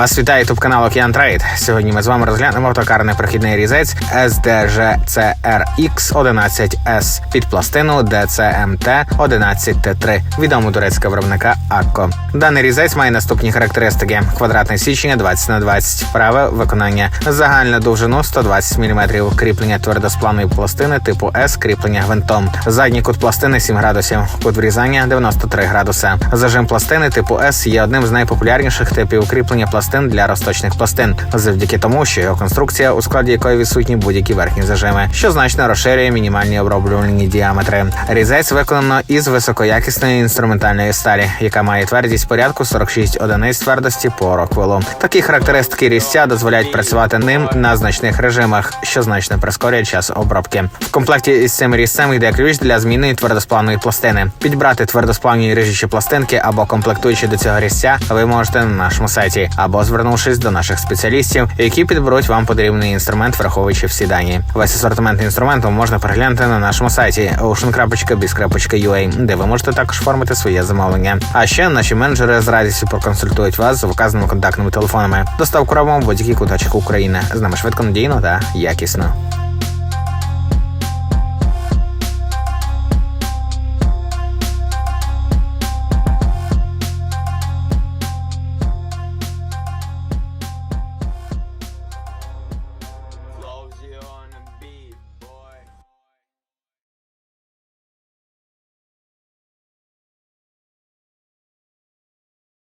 Вас вітає ютуб канал Океан Трейд. Сьогодні ми з вами розглянемо автокарний прохідний різець SDG-CRX 11S під пластину DCMT 11T3 відому турецького виробника Акко. Даний різець має наступні характеристики: квадратне січення 20 на 20 праве виконання, загальну довжину 120 мм, кріплення твердосплавної пластини типу S, кріплення гвинтом, задній кут пластини 7 градусів, кут врізання 93 градуса. Зажим пластини типу S є одним з найпопулярніших типів кріплення пластин для розточних пластин, завдяки тому, що його конструкція, у складі якої відсутні будь-які верхні зажими, що значно розширює мінімальні оброблювальні діаметри. Різець виконано із високоякісної інструментальної сталі, яка має твердість порядку 46 одиниць твердості по роквелу. Такі характеристики різця дозволяють працювати ним на значних режимах, що значно прискорює час обробки. В комплекті із цим різцем йде ключ для зміни твердосплавної пластини. Підбрати твердосплавні ріжучі пластинки або комплектуючі до цього різця ви можете на нашому сайті, або звернувшись до наших спеціалістів, які підберуть вам потрібний інструмент, враховуючи всі дані. Весь асортимент інструменту можна переглянути на нашому сайті ocean.biz.ua, де ви можете також оформити своє замовлення. А ще наші менеджери з радістю проконсультують вас з вказаними контактними телефонами. Доставку робимо в будь-який куточок України. З нами швидко, надійно та якісно.